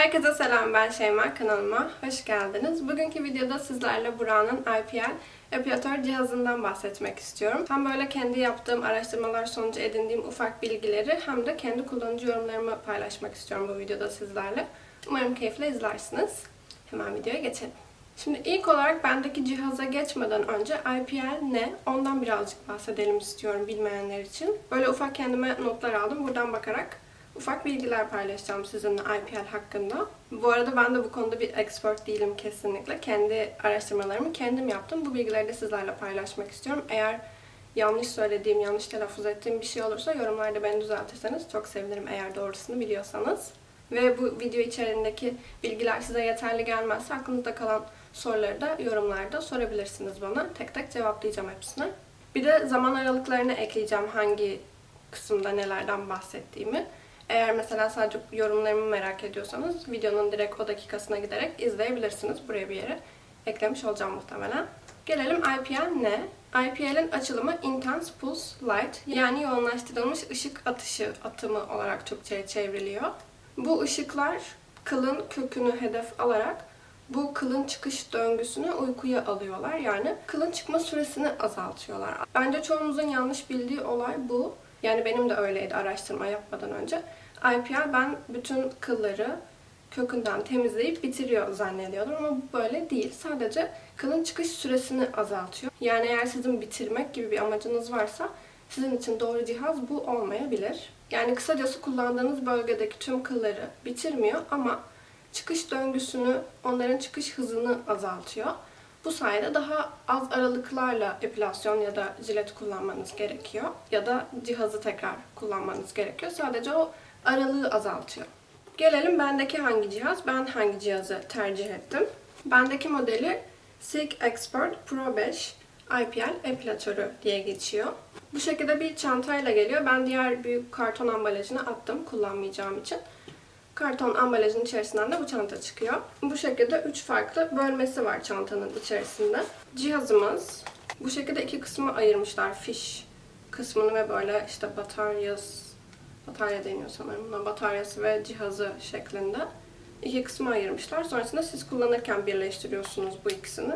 Herkese selam ben Şeyma kanalıma hoş geldiniz. Bugünkü videoda sizlerle Burak'ın IPL epilatör cihazından bahsetmek istiyorum. Hem böyle kendi yaptığım araştırmalar sonucu edindiğim ufak bilgileri hem de kendi kullanıcı yorumlarımı paylaşmak istiyorum bu videoda sizlerle. Umarım keyifle izlersiniz. Hemen videoya geçelim. Şimdi ilk olarak bendeki cihaza geçmeden önce IPL ne? Ondan birazcık bahsedelim istiyorum bilmeyenler için. Böyle ufak kendime notlar aldım. Buradan bakarak ufak bilgiler paylaşacağım sizinle IPL hakkında. Bu arada ben de bu konuda bir expert değilim kesinlikle. Kendi araştırmalarımı kendim yaptım. Bu bilgileri de sizlerle paylaşmak istiyorum. Eğer yanlış söylediğim, yanlış telaffuz ettiğim bir şey olursa yorumlarda beni düzeltirseniz çok sevinirim eğer doğrusunu biliyorsanız. Ve bu video içerisindeki bilgiler size yeterli gelmezse aklınızda kalan soruları da yorumlarda sorabilirsiniz bana. Tek tek cevaplayacağım hepsini. Bir de zaman aralıklarını ekleyeceğim hangi kısımda nelerden bahsettiğimi. Eğer mesela sadece yorumlarımı merak ediyorsanız videonun direkt o dakikasına giderek izleyebilirsiniz. Buraya bir yere eklemiş olacağım muhtemelen. Gelelim IPL ne? IPL'in açılımı Intense Pulse Light yani yoğunlaştırılmış ışık atışı atımı olarak Türkçe'ye çevriliyor. Bu ışıklar kılın kökünü hedef alarak bu kılın çıkış döngüsünü uykuya alıyorlar. Yani kılın çıkma süresini azaltıyorlar. Bence çoğumuzun yanlış bildiği olay bu. Yani benim de öyleydi araştırma yapmadan önce. IPL ben bütün kılları kökünden temizleyip bitiriyor zannediyordum ama bu böyle değil. Sadece kılın çıkış süresini azaltıyor. Yani eğer sizin bitirmek gibi bir amacınız varsa sizin için doğru cihaz bu olmayabilir. Yani kısacası kullandığınız bölgedeki tüm kılları bitirmiyor ama çıkış döngüsünü, onların çıkış hızını azaltıyor. Bu sayede daha az aralıklarla epilasyon ya da jilet kullanmanız gerekiyor. Ya da cihazı tekrar kullanmanız gerekiyor. Sadece o aralığı azaltıyor. Gelelim bendeki hangi cihaz? Ben hangi cihazı tercih ettim? Bendeki modeli Sig Expert Pro 5 IPL epilatörü diye geçiyor. Bu şekilde bir çantayla geliyor. Ben diğer büyük karton ambalajını attım kullanmayacağım için. Karton ambalajın içerisinden de bu çanta çıkıyor. Bu şekilde 3 farklı bölmesi var çantanın içerisinde. Cihazımız bu şekilde iki kısmı ayırmışlar. Fiş kısmını ve böyle işte bataryası, batarya deniyor sanırım buna, bataryası ve cihazı şeklinde iki kısmı ayırmışlar. Sonrasında siz kullanırken birleştiriyorsunuz bu ikisini.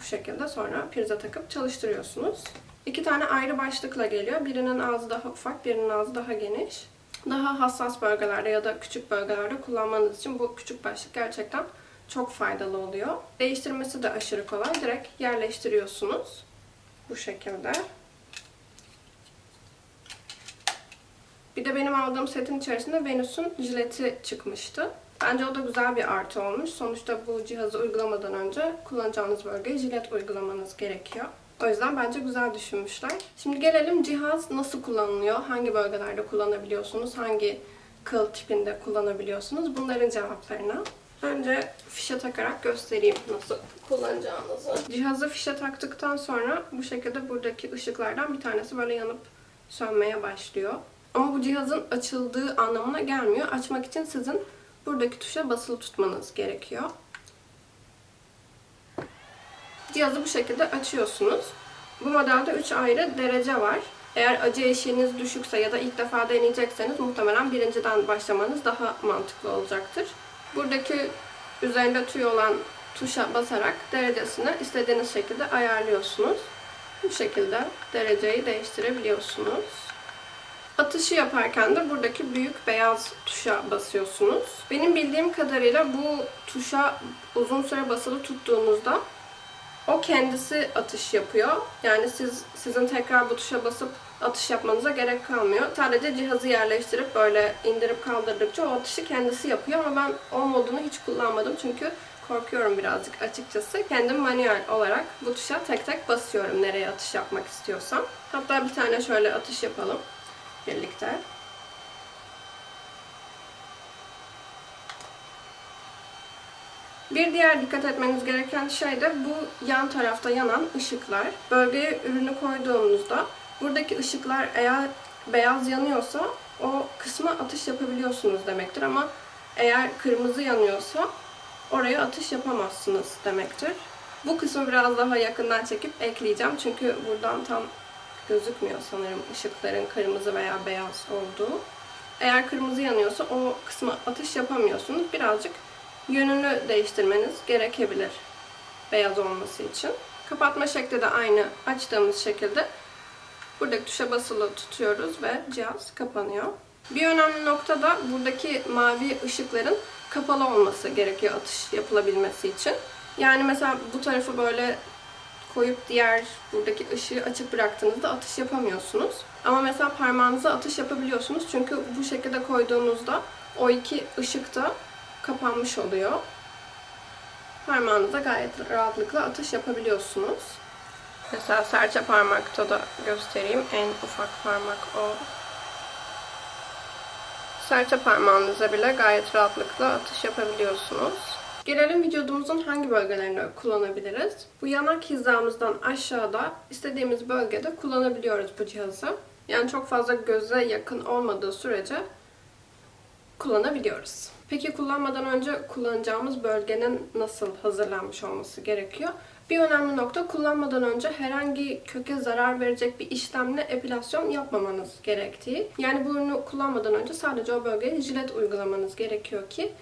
Bu şekilde sonra prize takıp çalıştırıyorsunuz. İki tane ayrı başlıkla geliyor. Birinin ağzı daha ufak, birinin ağzı daha geniş daha hassas bölgelerde ya da küçük bölgelerde kullanmanız için bu küçük başlık gerçekten çok faydalı oluyor. Değiştirmesi de aşırı kolay. Direkt yerleştiriyorsunuz. Bu şekilde. Bir de benim aldığım setin içerisinde Venus'un jileti çıkmıştı. Bence o da güzel bir artı olmuş. Sonuçta bu cihazı uygulamadan önce kullanacağınız bölgeye jilet uygulamanız gerekiyor. O yüzden bence güzel düşünmüşler. Şimdi gelelim cihaz nasıl kullanılıyor? Hangi bölgelerde kullanabiliyorsunuz? Hangi kıl tipinde kullanabiliyorsunuz? Bunların cevaplarına. Önce fişe takarak göstereyim nasıl kullanacağınızı. Cihazı fişe taktıktan sonra bu şekilde buradaki ışıklardan bir tanesi böyle yanıp sönmeye başlıyor. Ama bu cihazın açıldığı anlamına gelmiyor. Açmak için sizin buradaki tuşa basılı tutmanız gerekiyor. Cihazı bu şekilde açıyorsunuz. Bu modelde 3 ayrı derece var. Eğer acı eşiğiniz düşükse ya da ilk defa deneyecekseniz muhtemelen birinciden başlamanız daha mantıklı olacaktır. Buradaki üzerinde tüy olan tuşa basarak derecesini istediğiniz şekilde ayarlıyorsunuz. Bu şekilde dereceyi değiştirebiliyorsunuz. Atışı yaparken de buradaki büyük beyaz tuşa basıyorsunuz. Benim bildiğim kadarıyla bu tuşa uzun süre basılı tuttuğunuzda o kendisi atış yapıyor. Yani siz sizin tekrar bu tuşa basıp atış yapmanıza gerek kalmıyor. Sadece cihazı yerleştirip böyle indirip kaldırdıkça o atışı kendisi yapıyor ama ben o modunu hiç kullanmadım çünkü korkuyorum birazcık açıkçası. Kendim manuel olarak bu tuşa tek tek basıyorum nereye atış yapmak istiyorsam. Hatta bir tane şöyle atış yapalım birlikte. Bir diğer dikkat etmeniz gereken şey de bu yan tarafta yanan ışıklar. Bölgeye ürünü koyduğunuzda buradaki ışıklar eğer beyaz yanıyorsa o kısma atış yapabiliyorsunuz demektir ama eğer kırmızı yanıyorsa oraya atış yapamazsınız demektir. Bu kısmı biraz daha yakından çekip ekleyeceğim çünkü buradan tam gözükmüyor sanırım ışıkların kırmızı veya beyaz olduğu. Eğer kırmızı yanıyorsa o kısma atış yapamıyorsunuz. Birazcık yönünü değiştirmeniz gerekebilir beyaz olması için. Kapatma şekli de aynı açtığımız şekilde buradaki tuşa basılı tutuyoruz ve cihaz kapanıyor. Bir önemli nokta da buradaki mavi ışıkların kapalı olması gerekiyor atış yapılabilmesi için. Yani mesela bu tarafı böyle koyup diğer buradaki ışığı açık bıraktığınızda atış yapamıyorsunuz. Ama mesela parmağınıza atış yapabiliyorsunuz. Çünkü bu şekilde koyduğunuzda o iki ışık da kapanmış oluyor. Parmağınıza gayet rahatlıkla atış yapabiliyorsunuz. Mesela serçe parmakta da göstereyim. En ufak parmak o. Serçe parmağınıza bile gayet rahatlıkla atış yapabiliyorsunuz. Gelelim vücudumuzun hangi bölgelerini kullanabiliriz? Bu yanak hizamızdan aşağıda istediğimiz bölgede kullanabiliyoruz bu cihazı. Yani çok fazla göze yakın olmadığı sürece kullanabiliyoruz. Peki kullanmadan önce kullanacağımız bölgenin nasıl hazırlanmış olması gerekiyor? Bir önemli nokta kullanmadan önce herhangi köke zarar verecek bir işlemle epilasyon yapmamanız gerektiği. Yani bu ürünü kullanmadan önce sadece o bölgeye jilet uygulamanız gerekiyor ki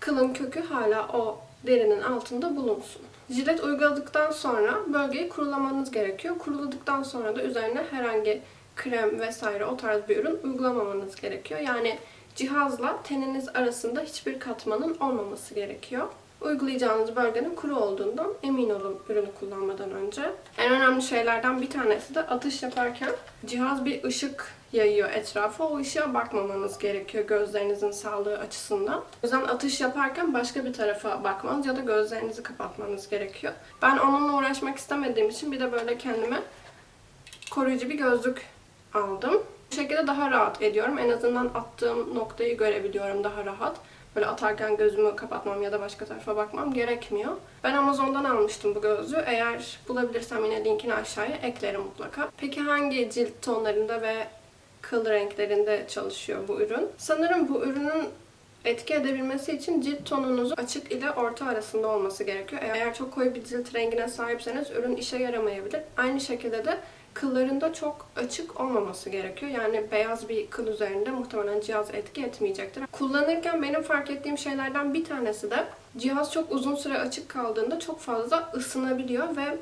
kılın kökü hala o derinin altında bulunsun. Jilet uyguladıktan sonra bölgeyi kurulamanız gerekiyor. Kuruladıktan sonra da üzerine herhangi krem vesaire o tarz bir ürün uygulamamanız gerekiyor. Yani cihazla teniniz arasında hiçbir katmanın olmaması gerekiyor. Uygulayacağınız bölgenin kuru olduğundan emin olun ürünü kullanmadan önce. En önemli şeylerden bir tanesi de atış yaparken cihaz bir ışık yayıyor etrafa. O ışığa bakmamanız gerekiyor gözlerinizin sağlığı açısından. O yüzden atış yaparken başka bir tarafa bakmanız ya da gözlerinizi kapatmanız gerekiyor. Ben onunla uğraşmak istemediğim için bir de böyle kendime koruyucu bir gözlük aldım. Bu şekilde daha rahat ediyorum. En azından attığım noktayı görebiliyorum daha rahat. Böyle atarken gözümü kapatmam ya da başka tarafa bakmam gerekmiyor. Ben Amazon'dan almıştım bu gözlüğü. Eğer bulabilirsem yine linkini aşağıya eklerim mutlaka. Peki hangi cilt tonlarında ve kıl renklerinde çalışıyor bu ürün? Sanırım bu ürünün etki edebilmesi için cilt tonunuzun açık ile orta arasında olması gerekiyor. Eğer çok koyu bir cilt rengine sahipseniz ürün işe yaramayabilir. Aynı şekilde de kıllarında çok açık olmaması gerekiyor. Yani beyaz bir kıl üzerinde muhtemelen cihaz etki etmeyecektir. Kullanırken benim fark ettiğim şeylerden bir tanesi de cihaz çok uzun süre açık kaldığında çok fazla ısınabiliyor ve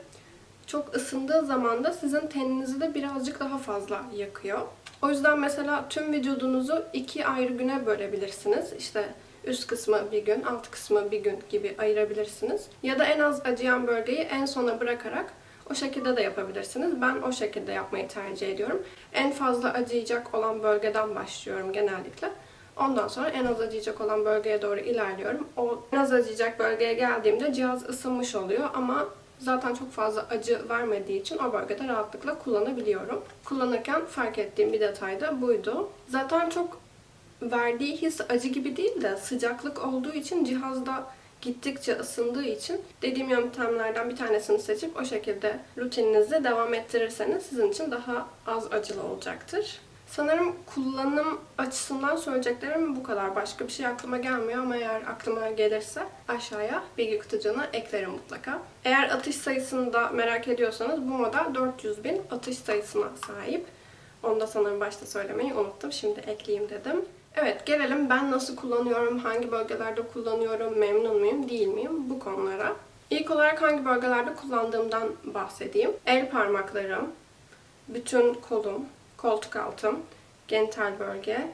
çok ısındığı zaman da sizin teninizi de birazcık daha fazla yakıyor. O yüzden mesela tüm vücudunuzu iki ayrı güne bölebilirsiniz. İşte üst kısmı bir gün, alt kısmı bir gün gibi ayırabilirsiniz. Ya da en az acıyan bölgeyi en sona bırakarak o şekilde de yapabilirsiniz. Ben o şekilde yapmayı tercih ediyorum. En fazla acıyacak olan bölgeden başlıyorum genellikle. Ondan sonra en az acıyacak olan bölgeye doğru ilerliyorum. O en az acıyacak bölgeye geldiğimde cihaz ısınmış oluyor ama zaten çok fazla acı vermediği için o bölgede rahatlıkla kullanabiliyorum. Kullanırken fark ettiğim bir detay da buydu. Zaten çok verdiği his acı gibi değil de sıcaklık olduğu için cihazda gittikçe ısındığı için dediğim yöntemlerden bir tanesini seçip o şekilde rutininizi devam ettirirseniz sizin için daha az acılı olacaktır. Sanırım kullanım açısından söyleyeceklerim bu kadar. Başka bir şey aklıma gelmiyor ama eğer aklıma gelirse aşağıya bilgi kutucuğuna eklerim mutlaka. Eğer atış sayısını da merak ediyorsanız bu model 400 bin atış sayısına sahip. Onu da sanırım başta söylemeyi unuttum. Şimdi ekleyeyim dedim. Evet gelelim ben nasıl kullanıyorum, hangi bölgelerde kullanıyorum, memnun muyum, değil miyim bu konulara. İlk olarak hangi bölgelerde kullandığımdan bahsedeyim. El parmaklarım, bütün kolum, koltuk altım, genital bölge,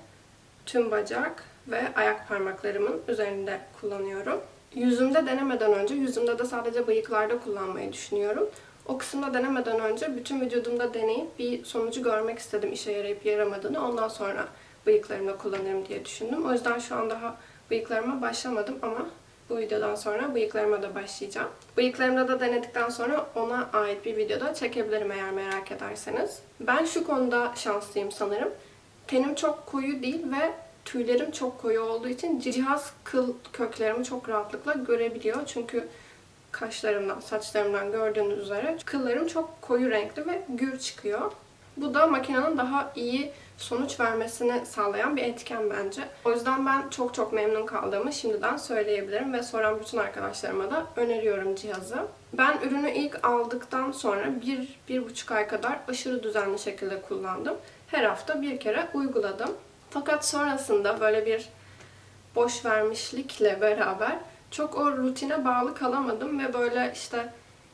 tüm bacak ve ayak parmaklarımın üzerinde kullanıyorum. Yüzümde denemeden önce, yüzümde de sadece bıyıklarda kullanmayı düşünüyorum. O kısımda denemeden önce bütün vücudumda deneyip bir sonucu görmek istedim işe yarayıp yaramadığını. Ondan sonra bıyıklarımda kullanırım diye düşündüm. O yüzden şu an daha bıyıklarıma başlamadım ama bu videodan sonra bıyıklarıma da başlayacağım. Bıyıklarımda da denedikten sonra ona ait bir videoda çekebilirim eğer merak ederseniz. Ben şu konuda şanslıyım sanırım. Tenim çok koyu değil ve tüylerim çok koyu olduğu için cihaz kıl köklerimi çok rahatlıkla görebiliyor. Çünkü kaşlarımdan, saçlarımdan gördüğünüz üzere kıllarım çok koyu renkli ve gür çıkıyor. Bu da makinenin daha iyi sonuç vermesini sağlayan bir etken bence. O yüzden ben çok çok memnun kaldığımı şimdiden söyleyebilirim ve soran bütün arkadaşlarıma da öneriyorum cihazı. Ben ürünü ilk aldıktan sonra bir, bir buçuk ay kadar aşırı düzenli şekilde kullandım. Her hafta bir kere uyguladım. Fakat sonrasında böyle bir boş vermişlikle beraber çok o rutine bağlı kalamadım ve böyle işte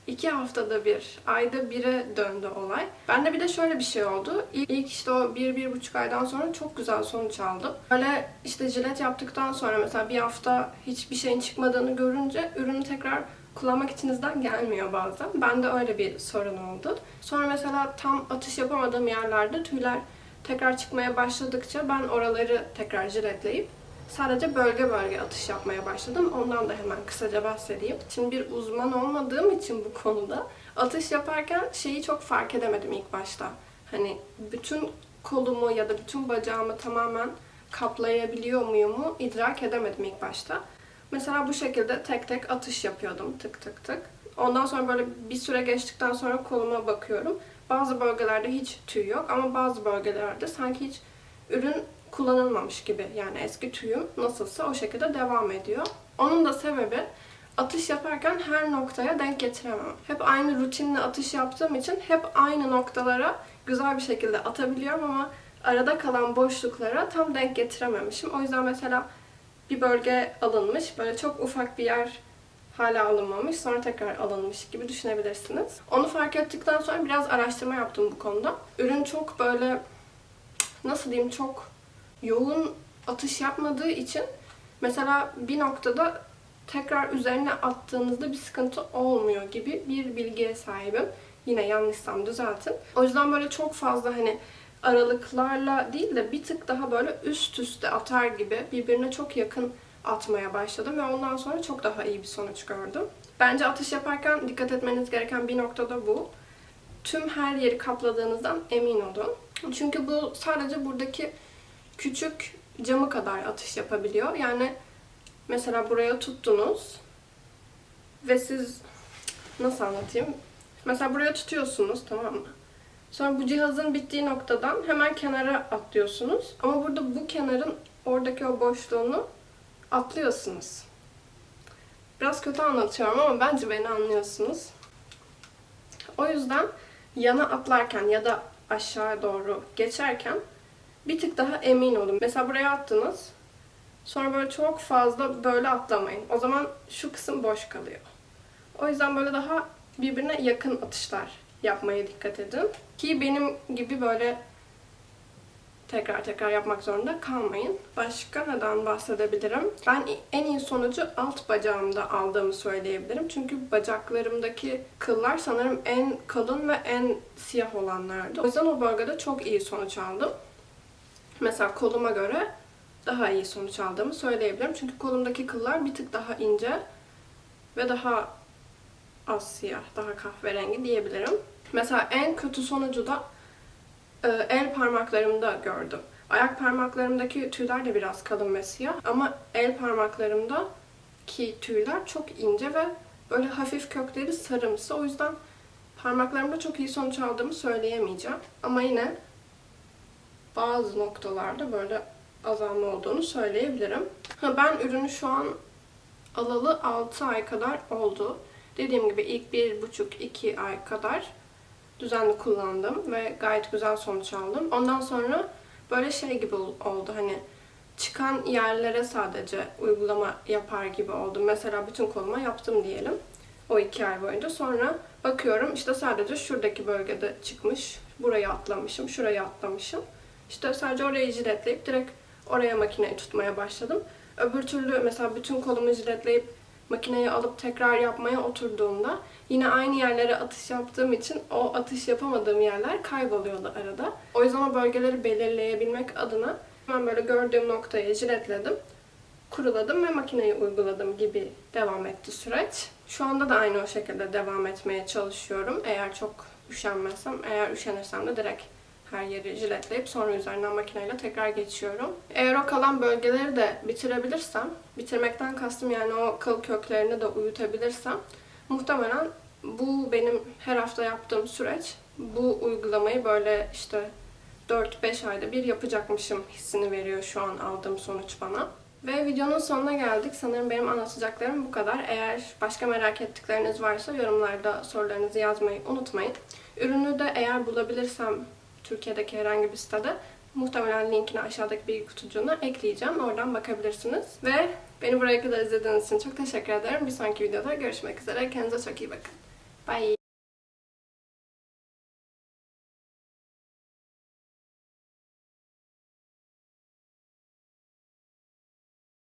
iki haftada bir, ayda bire döndü olay. Bende bir de şöyle bir şey oldu. İlk, işte o bir, bir buçuk aydan sonra çok güzel sonuç aldım. Böyle işte jilet yaptıktan sonra mesela bir hafta hiçbir şeyin çıkmadığını görünce ürünü tekrar kullanmak içinizden gelmiyor bazen. Bende öyle bir sorun oldu. Sonra mesela tam atış yapamadığım yerlerde tüyler tekrar çıkmaya başladıkça ben oraları tekrar jiletleyip sadece bölge bölge atış yapmaya başladım. Ondan da hemen kısaca bahsedeyim. Şimdi bir uzman olmadığım için bu konuda atış yaparken şeyi çok fark edemedim ilk başta. Hani bütün kolumu ya da bütün bacağımı tamamen kaplayabiliyor muyumu idrak edemedim ilk başta. Mesela bu şekilde tek tek atış yapıyordum tık tık tık. Ondan sonra böyle bir süre geçtikten sonra koluma bakıyorum. Bazı bölgelerde hiç tüy yok ama bazı bölgelerde sanki hiç ürün kullanılmamış gibi. Yani eski tüyüm nasılsa o şekilde devam ediyor. Onun da sebebi atış yaparken her noktaya denk getiremem. Hep aynı rutinle atış yaptığım için hep aynı noktalara güzel bir şekilde atabiliyorum ama arada kalan boşluklara tam denk getirememişim. O yüzden mesela bir bölge alınmış, böyle çok ufak bir yer hala alınmamış, sonra tekrar alınmış gibi düşünebilirsiniz. Onu fark ettikten sonra biraz araştırma yaptım bu konuda. Ürün çok böyle, nasıl diyeyim, çok yoğun atış yapmadığı için mesela bir noktada tekrar üzerine attığınızda bir sıkıntı olmuyor gibi bir bilgiye sahibim. Yine yanlışsam düzeltin. O yüzden böyle çok fazla hani aralıklarla değil de bir tık daha böyle üst üste atar gibi birbirine çok yakın atmaya başladım ve ondan sonra çok daha iyi bir sonuç gördüm. Bence atış yaparken dikkat etmeniz gereken bir nokta da bu. Tüm her yeri kapladığınızdan emin olun. Çünkü bu sadece buradaki küçük camı kadar atış yapabiliyor. Yani mesela buraya tuttunuz ve siz nasıl anlatayım? Mesela buraya tutuyorsunuz tamam mı? Sonra bu cihazın bittiği noktadan hemen kenara atlıyorsunuz. Ama burada bu kenarın oradaki o boşluğunu atlıyorsunuz. Biraz kötü anlatıyorum ama bence beni anlıyorsunuz. O yüzden yana atlarken ya da aşağı doğru geçerken bir tık daha emin olun. Mesela buraya attınız. Sonra böyle çok fazla böyle atlamayın. O zaman şu kısım boş kalıyor. O yüzden böyle daha birbirine yakın atışlar yapmaya dikkat edin. Ki benim gibi böyle tekrar tekrar yapmak zorunda kalmayın. Başka neden bahsedebilirim? Ben en iyi sonucu alt bacağımda aldığımı söyleyebilirim. Çünkü bacaklarımdaki kıllar sanırım en kalın ve en siyah olanlardı. O yüzden o bölgede çok iyi sonuç aldım. Mesela koluma göre daha iyi sonuç aldığımı söyleyebilirim. Çünkü kolumdaki kıllar bir tık daha ince ve daha az siyah, daha kahverengi diyebilirim. Mesela en kötü sonucu da e, el parmaklarımda gördüm. Ayak parmaklarımdaki tüyler de biraz kalın ve siyah ama el parmaklarımda ki tüyler çok ince ve böyle hafif kökleri sarımsı. O yüzden parmaklarımda çok iyi sonuç aldığımı söyleyemeyeceğim. Ama yine bazı noktalarda böyle azalma olduğunu söyleyebilirim. Ha, ben ürünü şu an alalı 6 ay kadar oldu. Dediğim gibi ilk 1,5-2 ay kadar düzenli kullandım ve gayet güzel sonuç aldım. Ondan sonra böyle şey gibi oldu hani çıkan yerlere sadece uygulama yapar gibi oldum. Mesela bütün koluma yaptım diyelim o iki ay boyunca. Sonra bakıyorum işte sadece şuradaki bölgede çıkmış. Burayı atlamışım, şurayı atlamışım. İşte sadece orayı jiletleyip direkt oraya makineyi tutmaya başladım. Öbür türlü mesela bütün kolumu jiletleyip makineyi alıp tekrar yapmaya oturduğumda yine aynı yerlere atış yaptığım için o atış yapamadığım yerler kayboluyordu arada. O yüzden o bölgeleri belirleyebilmek adına hemen böyle gördüğüm noktayı jiletledim, kuruladım ve makineyi uyguladım gibi devam etti süreç. Şu anda da aynı o şekilde devam etmeye çalışıyorum. Eğer çok üşenmezsem, eğer üşenirsem de direkt her yeri jiletleyip sonra üzerinden makineyle tekrar geçiyorum. Eğer o kalan bölgeleri de bitirebilirsem, bitirmekten kastım yani o kıl köklerini de uyutabilirsem muhtemelen bu benim her hafta yaptığım süreç bu uygulamayı böyle işte 4-5 ayda bir yapacakmışım hissini veriyor şu an aldığım sonuç bana. Ve videonun sonuna geldik. Sanırım benim anlatacaklarım bu kadar. Eğer başka merak ettikleriniz varsa yorumlarda sorularınızı yazmayı unutmayın. Ürünü de eğer bulabilirsem Türkiye'deki herhangi bir sitede Muhtemelen linkini aşağıdaki bilgi kutucuğuna ekleyeceğim. Oradan bakabilirsiniz. Ve beni buraya kadar izlediğiniz için çok teşekkür ederim. Bir sonraki videoda görüşmek üzere. Kendinize çok iyi bakın. Bye.